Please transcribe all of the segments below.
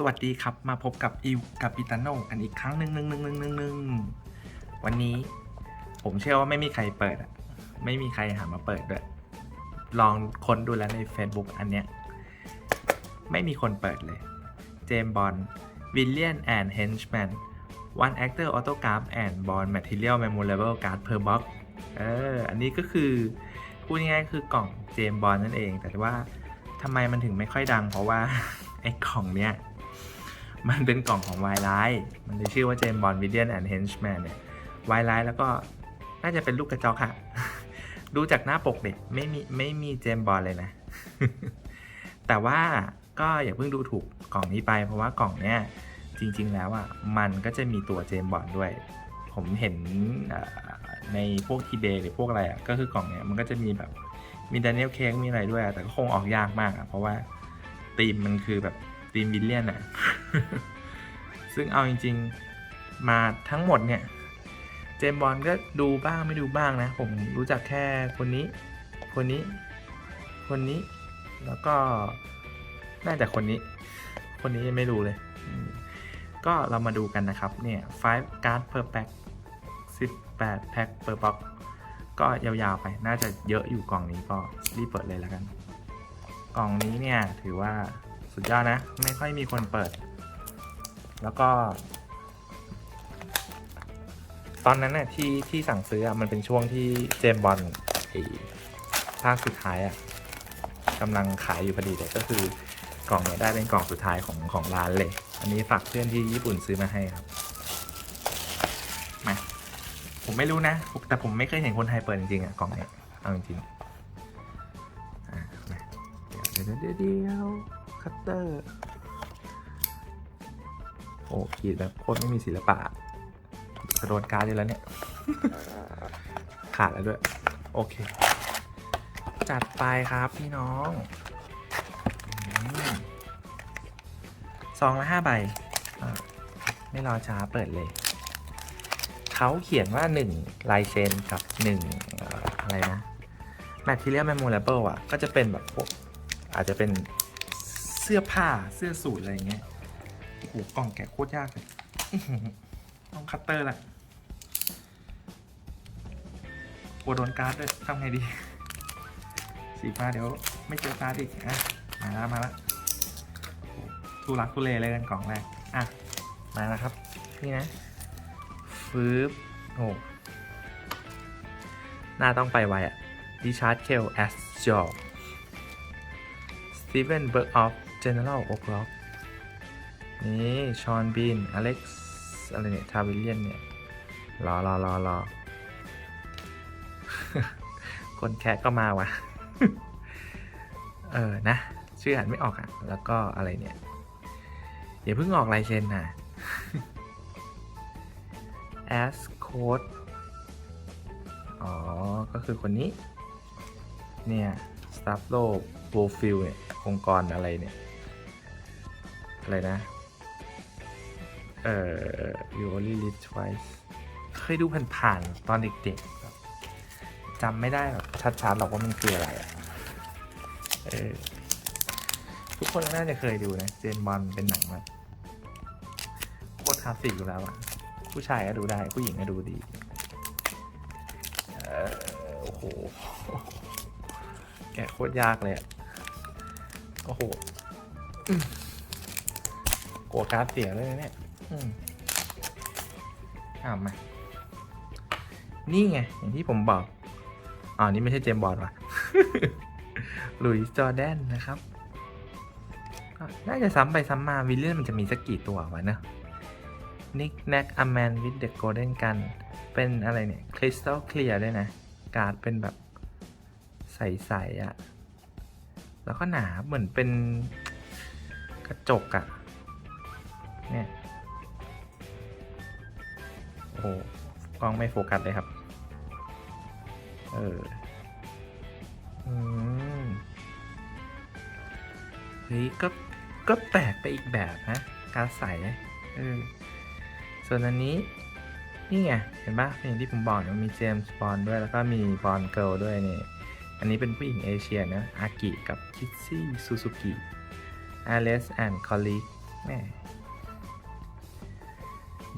สวัสดีครับมาพบกับอิวกับปิตาโนกันอีกครั้งหนึ่งหนึ่งหนึ่งหนึ่งหนึ่งหนึ่งวันนี้ผมเชื่อว่าไม่มีใครเปิดอะไม่มีใครหามาเปิดด้วย ลองค้นดูแล้วใน Facebook อันเนี้ย ไม่มีคนเปิดเลย เจมบอลวิลเลียนแอนด์เฮนช์แมน one actor autograph and bond material memorable card per box เออ อันนี้ก็คือ พูดง่ายๆคือกล่องเจมบอลนั่นเอง แต่ว่าทำไมมันถึงไม่ค่อยดังเพราะว่า ไอ้กล่องเนี้ย มันเป็นกล่องของวไลท์มันเลยชื่อว่าเจมบอลวิเลียนแอนด์เฮนช์แมนเนี่ยวไลท์แล้วก็น่าจะเป็นลูกกระจอกค่ะ ดูจากหน้าปกเด็กไม่มีไม่มีเจมบอลเลยนะ แต่ว่าก็อย่าเพิ่งดูถูกกล่องนี้ไป เพราะว่ากล่องเนี้ยจริง ๆ แล้วอะมันก็จะมีตัวเจมบอลด้วย ผมเห็นในพวกทีเบหรือพวกอะไรอะก็คือกล่องเนี้ยมันก็จะมีแบบมีด a น i ลเค้กมีอะไรด้วย แต่ก็คงออกยากมากอะเพราะว่าธีมมันคือแบบ ธีมวิลเลียนอะซึ่งเอาจริง ๆ มาทั้งหมดเนี่ย เจมบอลก็ดูบ้างไม่ดูบ้างนะ ผมรู้จักแค่คนนี้ คนนี้ คนนี้ แล้วก็ น่าจะคนนี้ คนนี้ยังไม่รู้เลย ก็เรามาดูกันนะครับ เนี่ย5 card per pack 18 pack per box ก็ยาวๆไป น่าจะเยอะอยู่กล่องนี้ก็รีบเปิดเลยแล้วกัน กล่องนี้เนี่ยถือว่า สุดยอดนะ ไม่ค่อยมีคนเปิด แล้วก็ ตอนนั้นน่ะที่ที่สั่งซื้ออะมันเป็นช่วงที่เจมบอลภาคสุดท้ายอะกำลังขายอยู่พอดีเลยก็คือกล่องเนี้ยได้เป็นกล่องสุดท้ายของของร้านเลย อันนี้ฝากเพื่อนที่ญี่ปุ่นซื้อมาให้ครับ มา ผมไม่รู้นะ แต่ผมไม่เคยเห็นคนไทยเปิดจริงๆอะกล่องเนี้ยเอาจริงๆเดี๋ยวเดี๋ยวเดี๋ยว คัตเตอร์โอ้ขีดแบบโคตรไม่มีศิลปะจะโดนการ์ดอยู่แล้วเนี่ย ขาดแล้วด้วย โอเค จัดไปครับพี่น้องอืมซองละห้าใบ ไม่รอช้าเปิดเลย เขาเขียนว่าหนึ่งลายเซ็นกับหนึ่งอะไรนะ Material Memorable อะ ก็จะเป็นแบบพวกอาจจะเป็น สื้อผ้าเสื้อสูทอะไรอย่างเงี้ยโอ้โหกล่องแกะโคตรยากเลยต้องคัตเตอร์ละกลัวโดนการ์ดด้วยทำไงดี สีฟ้าเดี๋ยวไม่เจอการ์ดอีกอะมาแล้วมาแล้วทุลักทุเลเลยกันกล่องแรกอะมาแล้วครับ นี่นะฟืบโอ้หน้าต้องไปไวอะดิชาร์ดเคลแอสจอสตีเวนเบิร์กออฟ เจเนอเรลโอคล็อกนี่ชอนบีน อเล็กซ์อะไรเนี่ย ทาวิลเลียนเนี่ย รอรอรอรอคนแคสก็มาว่ะ เออ นะ ชื่ออ่านไม่ออกอะ แล้วก็อะไรเนี่ย อย่าเพิ่งออกลายเซ็นนะ as code อ๋อ ก็คือคนนี้ เนี่ย s t a f f l o b o f i l เนี่ย องค์กรอะไรเนี่ย อะไรนะ เอ่อ you only live twice เคยดูผ่านๆตอนเด็กๆแบบจำไม่ได้แบบชัดๆหรอกว่ามันคืออะไรอะเออทุกคนน่าจะเคยดูนะเจนบอลเป็นหนังแบบโคตรคลาสสิกอยู่แล้วอะผู้ชายก็ดูได้ ผู้หญิงก็ดูดีเออโอ้โหแกะโคตรยากเลยอะโอ้โห กลัวการเสียเลยนะเนี่ยอืมอ่ามา นี่ไง อย่างที่ผมบอกอ๋อนี่ไม่ใช่เจมบอลว่ะลุยจอแดนนะครับก็น่าจะซ้ำไปซ้ำมาวิลเลียนมันจะมีสักกี่ตัววะเนอะนิกแน็กอแมนวิดเดอะโกลเด้นกัน เป็นอะไรเนี่ย คริสตัลเคลียร์ด้วยนะ การ์ดเป็นแบบใสๆอะ่ะ แล้วก็หนาเหมือนเป็นกระจกอะ่ะ เนี่ยโอ้โหกล้องไม่โฟกัสเลยครับ เอออืมเฮ้ยก็ก็แปลกไปอีกแบบนะการใส่เออส่วนอันนี้ นี่ไง เห็นปะอย่างที่ผมบอกเนี่ยมันมีเจมส์บอลด้วยแล้วก็มีบอลเกิลด้วยนี่ อันนี้เป็นผู้หญิงเอเชียนะ อากิกับคิตซี่ซูซูกิ Alice and Colleague แม่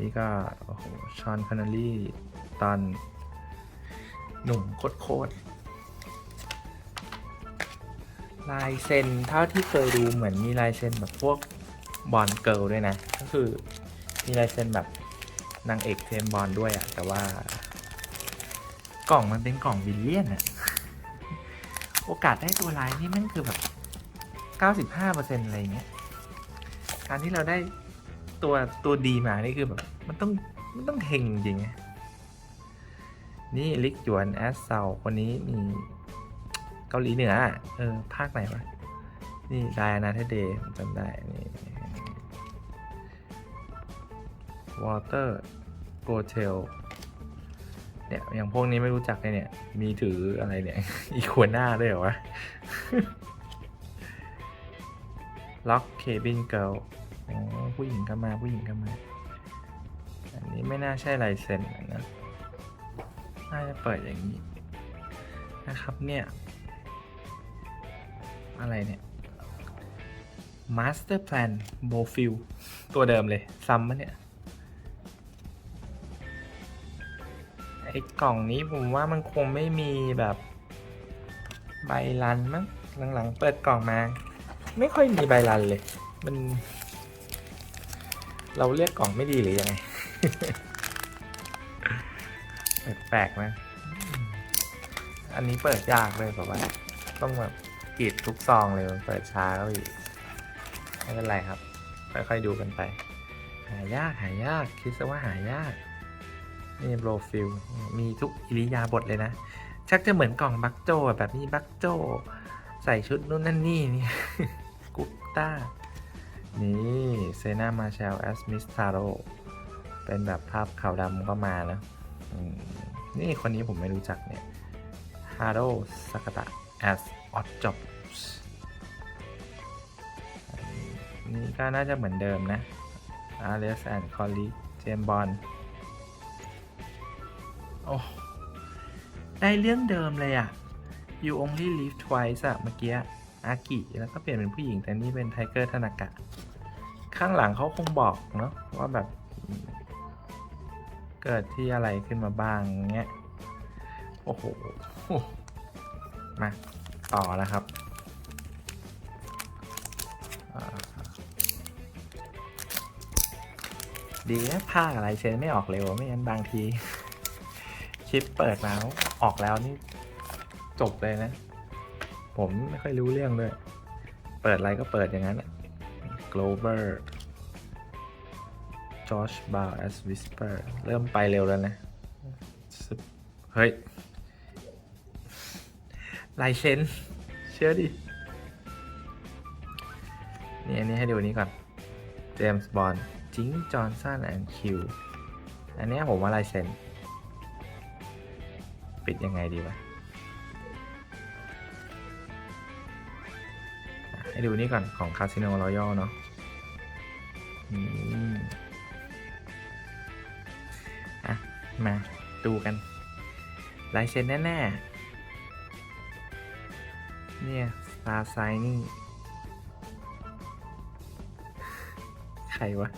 นี่ก็โอ้โหชอนคอนเนลีตอนหนุ่มโคตรๆลายเซ็นเท่าที่เคยดูเหมือนมีลายเซ็นแบบพวกบอลเกิลด้วยนะ ก็คือมีลายเซ็นแบบนางเอกเทมบอลด้วยอะแต่ว่ากล่องมันเป็นกล่องวิลเลียนอะโอกาสได้ตัวลายนี่มันคือแบบ 95%อะไรเงี้ย การที่เราได้ ตัวตัวดีมานี่คือแบบมันต้องมันต้องเฮงจริงไงนี่ลิกหยวนแอสเซาคนนี้นี่เกาหลีเหนือเออภาคไหนวะนี่ไดอานาเทเดย์จำได้นี่วอเตอร์โกเทลเนี่ยอย่างพวกนี้ไม่รู้จักเลยเนี่ย มีถืออะไรเนี่ย อีควน่าด้วยเหรอวะล็อกเคบินเกิล ผู้หญิงก็มาผู้หญิงก็มา อันนี้ไม่น่าใช่ลายเซ็นนะน่าจะเปิดอย่างนี้นะครับเนี่ย อะไรเนี่ย Master Plan b o f i l ตัวเดิมเลย ซ้ำมะเนี่ย ไอ้กล่องนี้ผมว่ามันคงไม่มีแบบใบรันมั้งหลังๆ เปิดกล่องมา ไม่ค่อยมีใบรันเลย มัน เราเลือกกล่องไม่ดีหรือยังไง แปลกๆนะ อันนี้เปิดยากเลยแบบว่า ต้องแบบกรีดทุกซองเลยมันเปิดช้าก็อีกไม่เป็นไรครับ ค่อยๆดูกันไป หายากหายากคิดซะว่าหายาก นี่โบรฟิลมีทุกอิริยาบถเลยนะ ชักจะเหมือนกล่องบักโจแบบนี้บักโจ ใส่ชุดนู่นนั่นนี่นี่กุปต้า นี่เซนามาเชลแอสมิสทาโรเป็นแบบภาพขาวดำก็มานะนี่คนนี้ผมไม่รู้จักเนี่ยฮาโรสกตะแอสออ j จ็อบนี่ก็น่าจะเหมือนเดิมนะอาร์เ s แอนด์คอลลีเจมบอลโอ้ได้เรื่องเดิมเลยอะ You only live twice อะเมื่อกี้ อากิแล้วก็เปลี่ยนเป็นผู้หญิงแต่นี่เป็นไทเกอร์ธนากะ ข้างหลังเขาคงบอกเนาะว่าแบบ เกิดที่อะไรขึ้นมาบ้างเงี้ย โอ้โห มา ต่อนะครับดีนะภาคอะไรเซนไม่ออกเร็วไม่งั้นบางทีชิปเปิดมาออกแล้วนี่ จบเลยนะ ผมไม่ค่อยรู้เรื่องด้วย เปิดอะไรก็เปิดอย่างนั้นอะ Glover Josh Bow as Whisper เริ่มไปเร็วแล้วนะ เฮ้ยลายเซนเชื่อดิ นี่อันนี้ให้ดูนี้ก่อน เจมส์บอนด์จิงจอห์นสันแอนด์คิว อันนี้ผมว่าลายเซนปิดยังไงดีวะ ให้ดูนี่ก่อนของคาสิโนรอยัลเนาะอะ มาดูกัน ลายเซ็นแน่ ๆ เนี่ย Star Sign นี่ ใครวะ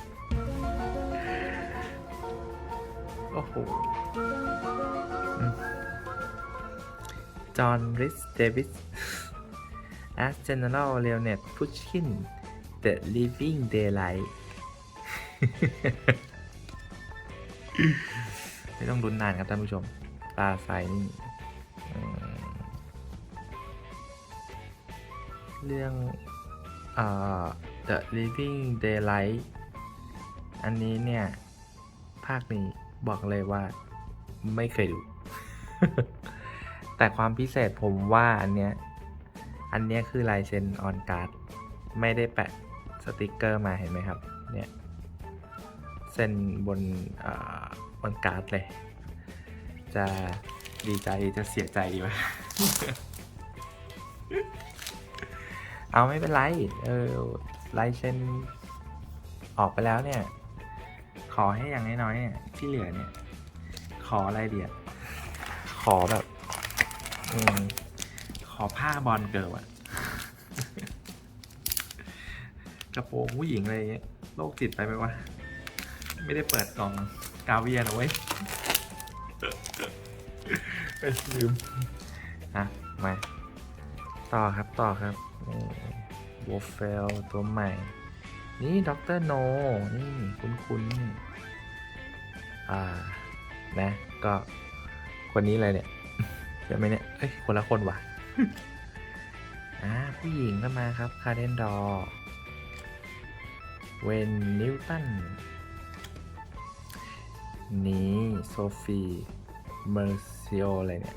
โอ้โหจอห์นริสเดวิส as General Leonard Pushkin The Living Daylight ไม่ต้องรุนนานครับท่านผู้ชมตาใสนี่เรื่องเอ่อ The Living Daylight อันนี้เนี่ย ภาคนี้บอกเลยว่าไม่เคยดู แต่ความพิเศษผมว่าอันเนี้ย อันนี้คือลายเซ็นออนการ์ดไม่ได้แปะสติกเกอร์มาเห็นไหมครับ เนี่ยเซ็นบนเออบนการ์ดเลย จะดีใจจะเสียใจดีวะเอาไม่เป็นไร เออลายเซ็นออกไปแล้วเนี่ย ขอให้อย่างน้อยๆเนี่ยที่เหลือเนี่ย ขออะไรเดียขอแบบ อืม ขอผ้าบอลเกิร์ลอะกระโปรงผู้หญิงอะไรอย่างเงี้ยโรคจิตไปไหมวะ ไม่ได้เปิดกล่องกาเวียนะเว้ยไปลืมอะ มา ต่อครับต่อครับวอฟเฟลตัวใหม่ นี่ด็อกเตอร์โน นี่ คุ้นๆนี่อ่า นะ ก็คนนี้เลยเนี่ยใช่ไหมเนี่ย เอ้ย คนละคนว่ะ อ่าผู้หญิงก็มาครับ คาเดนดอร์เวนนิวตัน นี่โซฟีเมอร์ซิโออะไรเนี่ย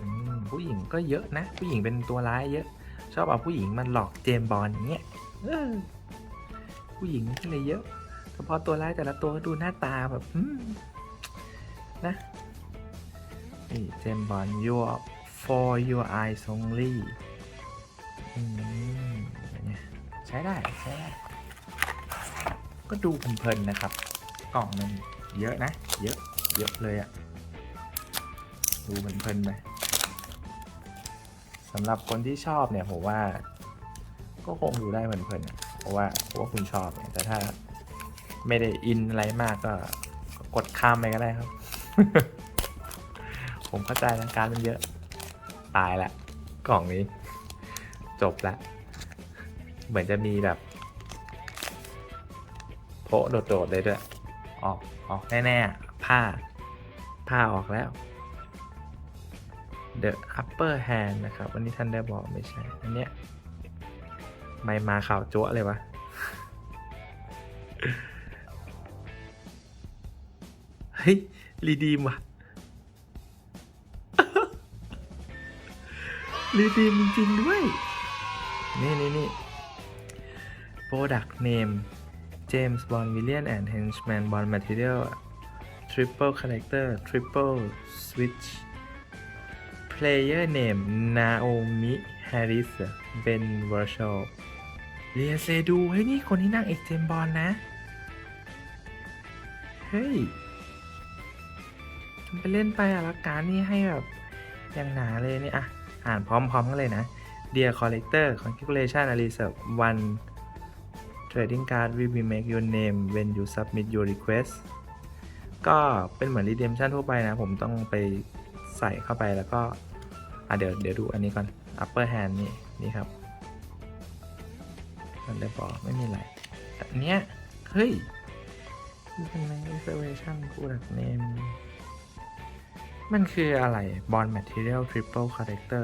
ผู้หญิงก็เยอะนะ ผู้หญิงเป็นตัวร้ายเยอะ ชอบเอาผู้หญิงมันหลอกเจมบอลอย่างเงี้ยผู้หญิงก็เลยเยอะเฉพาะตัวร้ายแต่ละตัวดูหน้าตาแบบนะนี่เจมบอล your for your eyes only ใช้ได้ใช้ได้ ก็ดูเพลินๆนะครับ กล่องมันเยอะนะ เยอะเยอะเลยอะดูเพลินๆไปสำหรับคนที่ชอบเนี่ยผมว่า ก็คงดูได้เพลินๆเพราะว่าเพราะว่าคุณชอบแต่ถ้าไม่ได้อินอะไรมากก็ก็กดข้ามไปก็ได้ครับ ผมเข้าใจนะการมันเยอะ ตายละกล่องนี้ จบละ เหมือนจะมีแบบโพะโดดๆเลยด้วย ออกออกแน่ๆ ผ้า ผ้าออกแล้ว The upper hand นะครับ วันนี้ท่านได้บอกไม่ใช่ อันเนี้ยไม่มาข่าวจั๊วเลยวะ เฮ้ย รีดีมว่ะ รีดีมจริง ๆ ด้วย นี่นี่นี่ Product name James Bond Villain and Henchman Bond Material Triple Character Triple Switch Player Name Naomi Harris Ben Virtual เรียเซดูเฮ้ยนี่คนที่นั่งเอกเจมบอลนะ เฮ้ยทำไปเล่นไปอะละการนี่ให้แบบอย่างหนาเลยเนี่ยอะ อ่านพร้อมๆกันเลยนะ Dear Collector Congratulations a Reserve One Trading card will be make your name when you submit your request ก็เป็นเหมือน redemption ทั่วไปนะ ผมต้องไปใส่เข้าไปแล้วก็ อะเดี๋ยวเดี๋ยวดูอันนี้ก่อน upper hand นี่ นี่ครับ มันได้บอกไม่มีอะไรแต่อันเนี้ย เฮ้ยมันเป็น reservation product name มันคืออะไร bond material triple character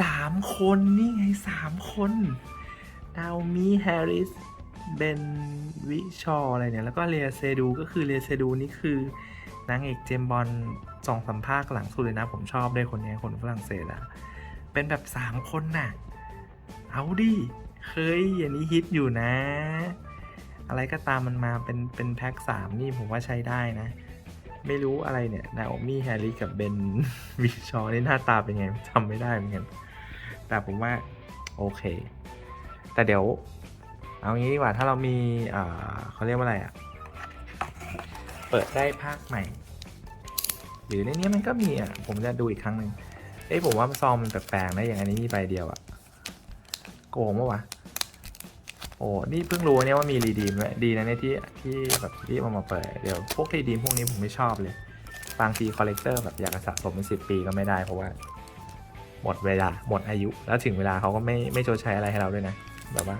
สามคนนี่ไงสามคนนาโอมิแฮร์ริสเบนวิชออะไรเนี่ย แล้วก็เรียเซดูก็คือเรียเซดูนี่คือนางเอกเจมบอลสองสามภาคหลังสุดเลยนะ ผมชอบด้วยคนนี้คนฝรั่งเศสอะเป็นแบบสามคนน่ะ เอาดิเคยอันนี้ฮิตอยู่นะ อะไรก็ตามมันมาเป็นเป็นแพ็คสามนี่ผมว่าใช้ได้นะ ไม่รู้อะไรเนี่ยนาโอมิแฮร์ริสกับเบนวิชอนี่หน้าตาเป็นไงจำไม่ได้เหมือนกัน แต่ผมว่า โอเค แต่เดี๋ยว เอางี้ดีกว่าถ้าเรามีเขาเรียกว่าอะไรอะ่ะ เปิดได้ภาคใหม่ หรือในนี้มันก็มีอะ ผมจะดูอีกครั้งหนึ่งเอ้ยผมว่าซองมันแปลกๆนะอย่างอันนี้มีใบเดียวอะ่ะ โกงปะวะ โอ้นี่เพิ่งรู้เนี่ยว่ามีรีดีมด้วยดีนะเนี่ยที่ที่แบบที่เอามาเปิดเดี๋ยวพวกรีดีมพวกนี้ผมไม่ชอบเลย บางทีคอลเลกเตอร์แบบอยากจะสะสมเป็นสิบปีก็ไม่ได้เพราะว่า หมดเวลาหมดอายุ แล้วถึงเวลาเขาก็ไม่ไม่ชดใช้อะไรให้เราด้วยนะ แบบว่า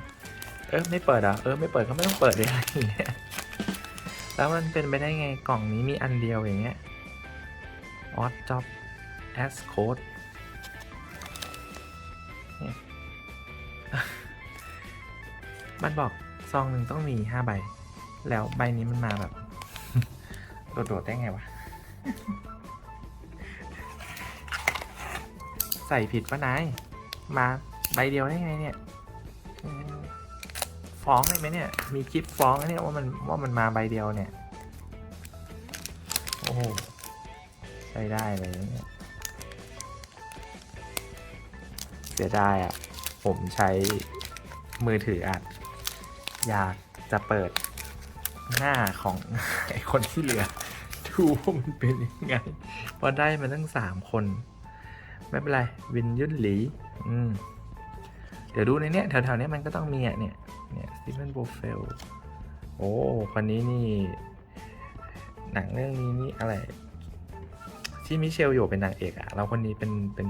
เออไม่เปิดอะเออไม่เปิดก็ไม่ต้องเปิดเลยอะไรอย่างเงี้ยแล้วมันเป็นไปได้ไงกล่องนี้มีอันเดียวอย่างเงี้ย odd job as code เนี่ย มันบอกซองหนึ่งต้องมีห้าใบ แล้วใบนี้มันมาแบบ โดดๆได้ไงวะ ใส่ผิดปะนาย มาใบเดียวได้ไงเนี่ย ฟ้องเลยไหมเนี่ย มีคลิปฟ้องเนี่ยว่ามันว่ามันมาใบเดียวเนี่ย โอ้โห ใช้ได้เลยเนี่ยเสียดายอะ ผมใช้มือถืออัด อยากจะเปิดหน้าของไอคนที่เหลือ ดูว่ามันเป็นยังไงเพอได้มาตั้งสามคน ไม่เป็นไร วินยุนหลี อืม เดี๋ยวดูในเนี้ยแถวๆเนี้ยมันก็ต้องมีอะเนี่ย เนี่ยสตีเฟนโบเฟล โอ้คนนี้นี่ หนังเรื่องนี้นี่อะไร ที่มิเชลอยู่เป็นนางเอกอะแล้วคนนี้เป็นเป็น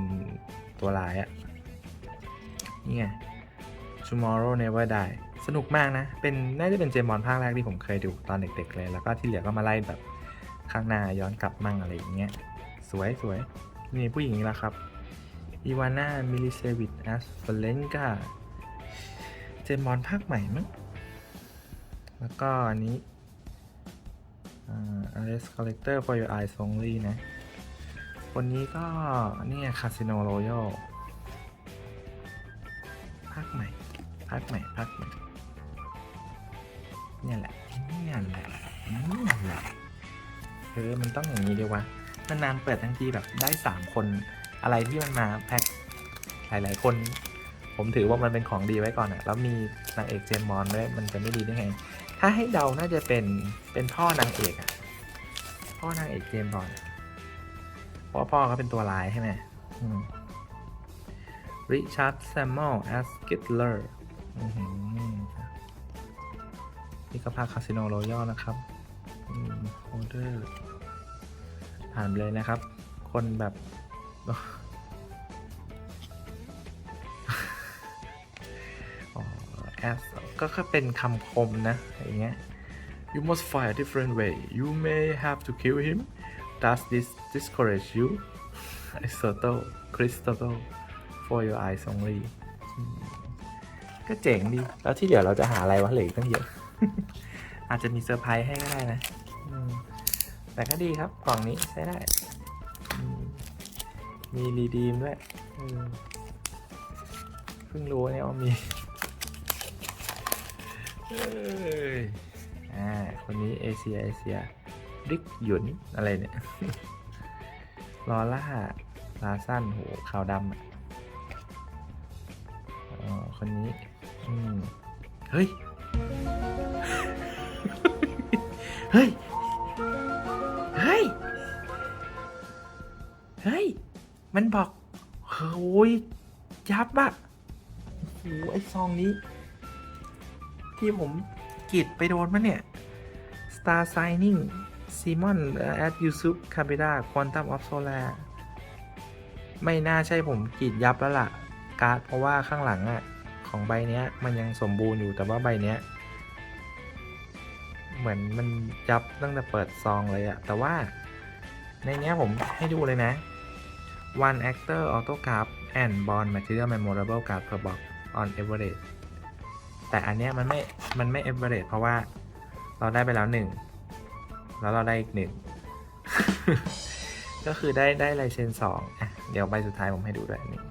ตัวร้ายอะนี่ไง Tomorrow Never Die สนุกมากนะ เป็นน่าจะเป็นเจมบอลภาคแรกที่ผมเคยดูตอนเด็กๆเลย แล้วก็ที่เหลือก็มาไล่แบบข้างหน้าย้อนกลับมั่งอะไรอย่างเงี้ย สวยสวยมีผู้หญิงนี้ละครับอีวาน่ามิลิเซวิตแอสเฟเลนกาเจมบอลภาคใหม่มั้งแล้วก็อันนี้อ่า Arrest Collector for Your Eyes Only นะ คนนี้ก็นี่คาสิโนโรยัลภาคใหม่ภาคใหม่ภาคใหม่ เนี่ยแหละเนี่ยแหละเนี่ยแหละเออมันต้องอย่างนี้ดีวะนานๆเปิดทั้งทีแบบได้สามคน อะไรที่มันมาแพ็คหลาย ๆ คน ผมถือว่ามันเป็นของดีไว้ก่อนอะแล้วมีนางเอกเจมมอนด้วยมันจะไม่ดีได้ไง ถ้าให้เดาน่าจะเป็นเป็นพ่อนางเอกอะพ่อนางเอกเจมบอลเพราะพ่อเขาเป็นตัวร้ายใช่ไหมริชาร์ดแซมมอลแอสกิตเลอร์ นี่ก็ภาคคาสิโนโรยัลนะครับโอเดอร์ผ่านเลยนะครับ คนแบบแอสก็แค่เป็นคำคมนะ อย่างเงี้ย you must fight a different way you may have to kill him does this discourage you Aristotle Christopher for your eyes only ก็เจ๋งดี แล้วที่เดี๋ยวเราจะหาอะไรวะเหลืออกตั้งเยอะ อาจจะมีเซอร์ไพรส์ให้ก็ได้นะแต่ก็ดีครับกล่องนี้ใช้ได้ มีรีดีมด้วยเพิ่งรู้เนี่ยว่ามีเอ้ยอ่าคนนี้เอเชียเอเชียริกหยุนอะไรเนี่ยลอล่าลาสั้นโหขาวดำอะอ๋อคนนี้ อืม เฮ้ย เฮ้ย เฮ้ย เฮ้ย มันบอกโอ้ยยับอะโอ้ไอซองนี้ ที่ผมกีดไปโดนมันเนี่ย Star Signing Simon at Yusuf c a b e d a Quantum of Solar ไม่น่าใช่ผมกรีดยับแล้วล่ะ การ์ดเพราะว่าข้างหลังอะของใบเนี้ย มันยังสมบูรณ์อยู่แต่ว่าใบเนี้ย เหมือนมันยับตั้งแต่เปิดซองเลยอะแต่ว่าในนี้ผมให้ดูเลยนะ one actor autograph and bond material memorable card per box on average แต่อันเนี้ยมันไม่ มันไม่ average เพราะว่าเราได้ไปแล้วหนึ่ง แล้วเราได้อีกหนึ่ง ก็คือได้ได้ลายเซ็นสองอะ เดี๋ยวใบสุดท้ายผมให้ดูด้วยนี่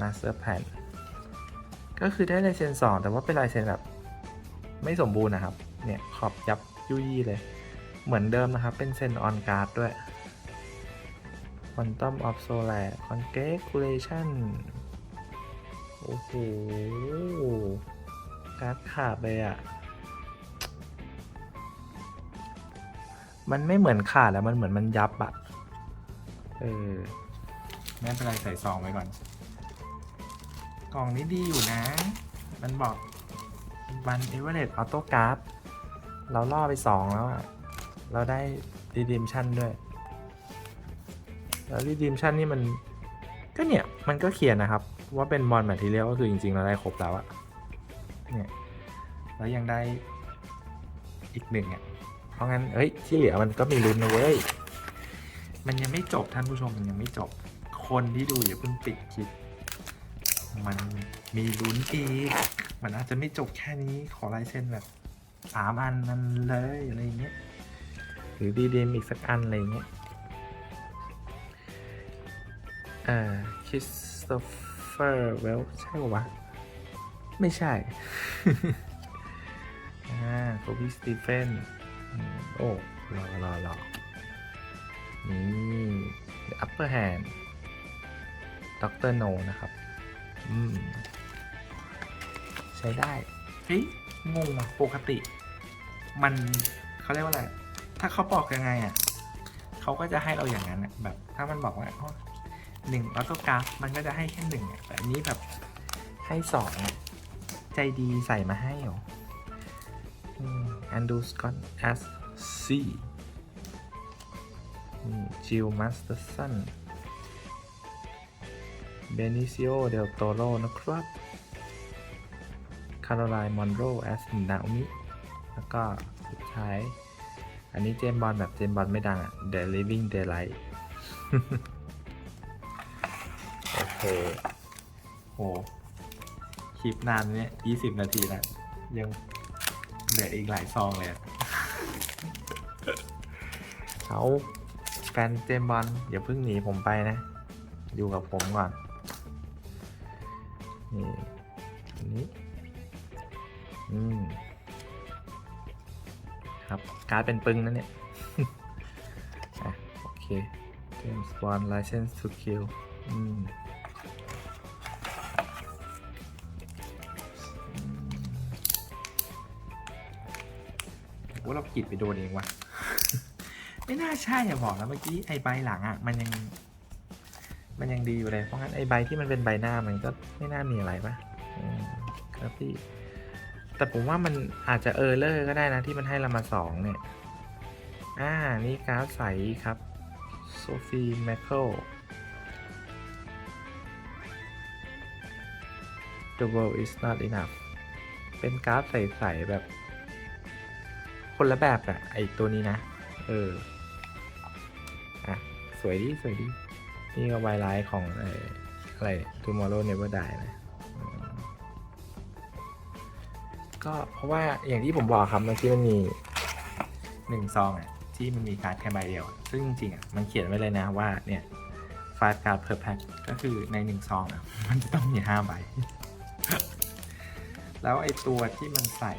master plan ก็คือได้ลายเซ็นสองแต่ว่าเป็นลายเซ็นแบบ ไม่สมบูรณ์นะครับ เนี่ยขอบยับยุยี่เลย เหมือนเดิมนะครับ เป็นเซนออนการ์ดด้วย quantum of solar congratulation โอ้โห การ์ดขาดเลยอะ่ะ มันไม่เหมือนขาดแล้วมันเหมือนมันยับอะ่ะ เออไม่เป็นไรใส่ซองไว้ก่อน กล่องนี้ดีอยู่นะ มันบอกวันเอเวอเรสต์ออโต้การาฟ เราล่อไปสองแล้วอะ่ะเราได้รีดิมชั่นด้วย แล้วรีดิมชั่นนี่มัน ก็เนี่ย มันก็เขียนนะครับ ว่าเป็นบอลแมททีเรียลก็คือจริงๆ เราได้ครบแล้วอะเนี่ยแล้วยังได้อีกหนึ่งอะเพราะงั้นเอ้ย ที่เหลือมันก็มีลุ้นนะเว้ย มันยังไม่จบท่านผู้ชมมันยังไม่จบ คนที่ดูอย่าเพิ่งปิดคลิป มันมีลุ้นอีก มันอาจจะไม่จบแค่นี้ขอลายเซ็นแบบ สามอันนั้นเลยอะไรเงี้ยหรือดีเดมอีกสักอันอะไรเงี้ยเอ่าคริสโตเฟอร์เวลใช่ปะวะ ไม่ใช่อ่าโคบีสตีเฟนโอ้รอรอรอนี่ The Upper Hand ด็อกเตอร์โนนะครับ อืม ใช้ได้เฮ้ยงงอะปกติ มันเขาเรียกว่าอะไร ถ้าเขาบอกยังไงอะเขาก็จะให้เราอย่างนั้นอะแบบ ถ้ามันบอกว่าหนึ่งออโต้กราฟมันก็จะให้แค่หนึ่งอะแต่อันนี้แบบให้สองอะใจดีใส่มาให้เหรอแอนดูสกอตแอสซีจิลมาสเตอร์สันเบนิซิโอ เดลโตโรนะครับคาร์ไลน์มอนโรแอสนาอมิ แล้วก็สุดท้าย อันนี้เจมบอลแบบเจมบอลไม่ดังอะ The Living Daylight โอเคโหคลิปนานเนี่ยยี่สิบนาทีแล้ว ยังเหลืออีกหลายซองเลยเอาแฟนเจมบอลอย่าเพิ่งหนีผมไปนะ อยู่กับผมก่อน นี่อันนี้ อืม การ์ดเป็นปึ้งนั่นเนี่ยโอเค James Bond License to Kill อืมว่าเราผิดไปโดนเองวะ ไม่น่าใช่อย่าบอกนะเมื่อกี้ไอใบหลังอะ มันยัง มันยังดีอยู่เลย เพราะงั้นไอใบที่มันเป็นใบหน้ามันก็ไม่น่ามีอะไรปะครับพี่ แต่ผมว่ามันอาจจะเออร์เลอร์ก็ได้นะที่มันให้เรามาสองเนี่ย อ่า นี่กราฟใสครับโซฟีแมคเคิล The world is not enough เป็นกราฟใสๆแบบ คนละแบบอะไอตัวนี้นะ เออ อะ สวยดี สวยดี นี่ก็ไวไลท์ของเอออะไร Tomorrow Never Die นะ ก็เพราะว่าอย่างที่ผมบอกครับเมื่อกี้มันมีหนึ่งซองอะที่มันมีการ์ดแค่ใบเดียวอะซึ่งจริงๆอะมันเขียนไว้เลยนะว่าเนี่ย five card per pack ก็คือในหนึ่งซองอะ มันจะต้องมีห้าใบ แล้วไอตัวที่มันใส่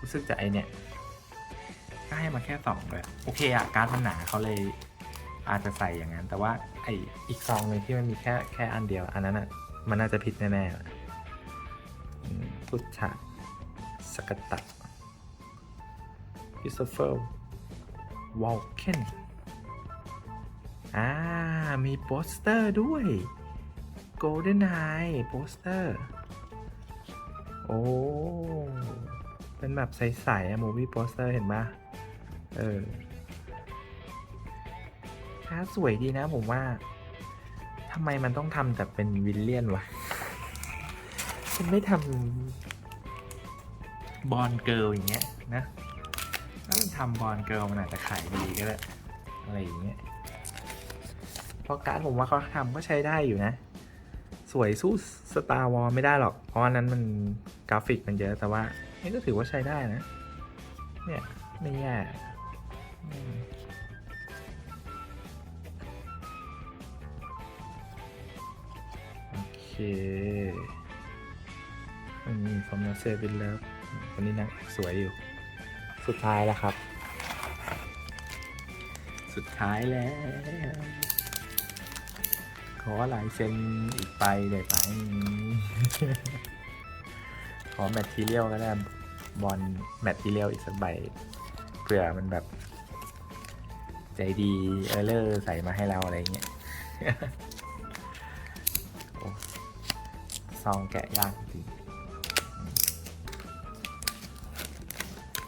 รู้สึกจะไอเนี่ย ก็ให้มาแค่สองเลยโอเคอะการ์ดมันหนาเขาเลยอาจจะใส่อย่างนั้น แต่ว่าไออีกซองหนึ่งที่มันมีแค่แค่อันเดียว อันนั้นอะมันน่าจะผิดแน่ๆ พุทธะสกัตตะพิสเฟอร์วอลเคนอ่า มีโปสเตอร์ด้วย Golden Eye โปสเตอร์ โอ้ เป็นแบบใสๆอะมูวี่โปสเตอร์เห็นปะเออค่าสวยดีนะผมว่าทำไมมันต้องทำแต่เป็นวิลเลียนวะ มันไม่ทำบอลเกิลอย่างเงี้ยนะถ้ามันทำบอลเกิลมันอาจจะขายดีก็ได้อะไรอย่างเงี้ยเพราะการดผมว่าเขาทำก็ใช้ได้อยู่นะ สวยสู้สตาร์วอลไม่ได้หรอก เพราะอันนั้นมันกราฟิกมันเยอะแต่ว่านี่ก็ถือว่าใช้ได้นะ เนี่ยไม่แย่โอเค อันนี้ฟอร์มเซวินแล้วคนนี้นะสวยอยู่ สุดท้ายแล้วครับ สุดท้ายแล้ว ขอลายเซ็นอีกใบเลยไป ขอแมททีเรียลก็ได้บอลแมททีเรียลอีกสักใบเผื่อมันแบบ ใจดีเออเลอร์ใส่มาให้เราอะไรเงี้ยโอ้ซองแกะยากจริง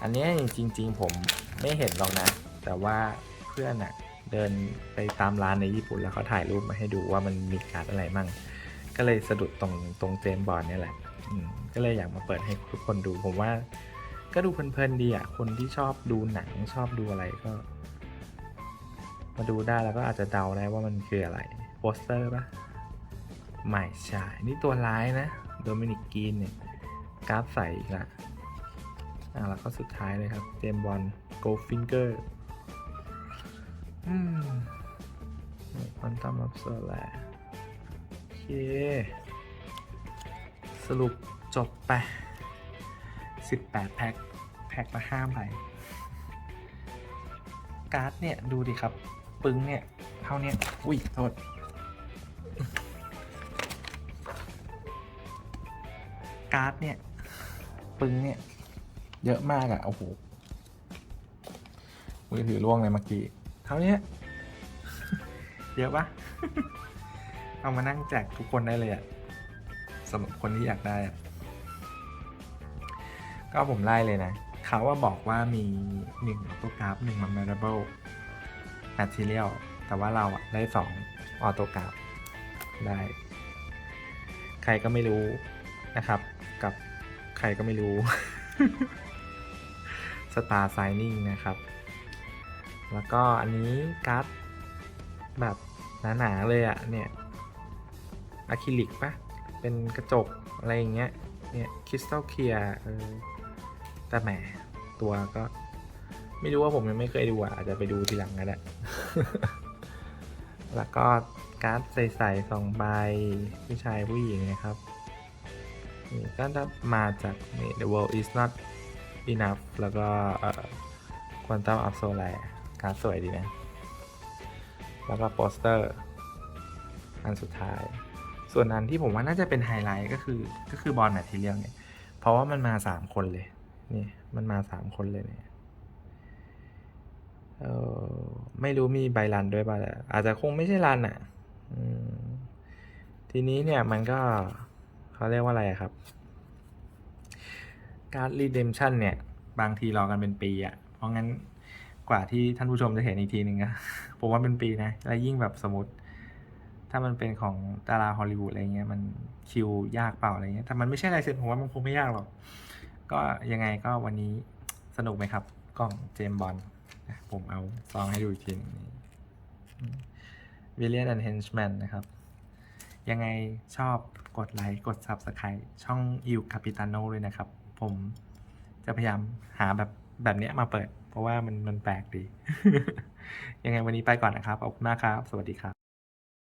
อันนี้จริง ๆ ผมไม่เห็นหรอกนะ แต่ว่าเพื่อนอะเดินไปตามร้านในญี่ปุ่นแล้วเขาถ่ายรูปมาให้ดูว่ามันมีการ์ดอะไรมั่ง ก็เลยสะดุดตรงตรงเจมบอลนี่แหละก็เลยอยากมาเปิดให้ทุกคนดูผมว่า ก็ดูเพลินๆดีอะ คนที่ชอบดูหนังชอบดูอะไรก็ มาดูได้แล้วก็อาจจะเดาได้ว่ามันคืออะไรโปสเตอร์ปะไม่ใช่ นี่ตัวร้ายนะ โดมินิกกีนเนี่ยกราฟใสอีกละ อะแล้วก็สุดท้ายเลยครับเจมบอลโกลฟิงเกอร์อืมควอนตัมอัพเซอร์แหละโอเค สรุปจบไป 18 แพ็ค แพ็คละ5ใบการ์ดเนี่ย ดูดิครับ ปึ้งเนี่ย เท่าเนี้ย อุ้ย โทษ การ์ดเนี่ย ปึ้งเนี่ย เยอะมากอะ่ะโอ้โหมือถือล่วงเลยเมื่อกี้เท่านี้เยอะปะเอามานั่งแจกทุกคนได้เลยอะ่ะสำหรับคนที่อยากได้อะก็ผมไล่เลยนะ เขาว่าบอกว่ามีหนึ่งออโตกราฟหนึ่ง memorable material แต่ว่าเราอะได้สองออโตกราฟได้ ใครก็ไม่รู้นะครับ กับใครก็ไม่รู้ Star Signing นะครับ แล้วก็อันนี้การ์ดแบบหนาๆเลยอะเนี่ยอะคริลิกปะเป็นกระจกอะไรอย่างเงี้ย เนี่ยคริสตัลเคลียร์แต่แหมตัวก็ ไม่รู้ว่าผมยังไม่เคยดูอะอาจจะไปดูทีหลังก็ได้แล้วก็การ์ดใสๆสองใบผู้ชายผู้หญิงนะครับนี่ก็จะมาจากนี่ The World is not enough แล้วก็เอ่อ Quantum of Solar การ์ดสวยดีนะ แล้วก็โปสเตอร์ อันสุดท้าย ส่วนอันที่ผมว่าน่าจะเป็นไฮไลท์ก็คือก็คือบอลแมททีเทียลเนี่ย เพราะว่ามันมาสามคนเลย นี่มันมาสามคนเลยเนี่ยเออไม่รู้มีใบรันด้วยป่ะแต่อาจจะคงไม่ใช่รันอะทีนี้เนี่ยมันก็เขาเรียกว่าอะไรครับ การ์ดรีเดมชันเนี่ย บางทีรอกันเป็นปีอะเพราะงั้นกว่าที่ท่านผู้ชมจะเห็นอีกทีหนึ่งอะผมว่าเป็นปีนะ และยิ่งแบบสมมติ ถ้ามันเป็นของดาราฮอลลีวูดอะไรเงี้ยมันคิวยากเปล่าอะไรเงี้ยแต่มันไม่ใช่ลายเซ็นผมว่ามันคงไม่ยากหรอก ก็ยังไงก็วันนี้สนุกไหมครับ กล้องเจมบอลผมเอาซองให้ดูอีกทีนึงวิลเลียนแอนเฮนชแมนนะครับ ยังไงชอบกดไลค์ กด Subscribe ช่องอิวคาปิตาโนด้วยนะครับ ผมจะพยายามหาแบบแบบนี้มาเปิด เพราะว่ามันมันแปลกดี ยังไงวันนี้ไปก่อนนะครับขอบคุณมากครับ สวัสดีครับ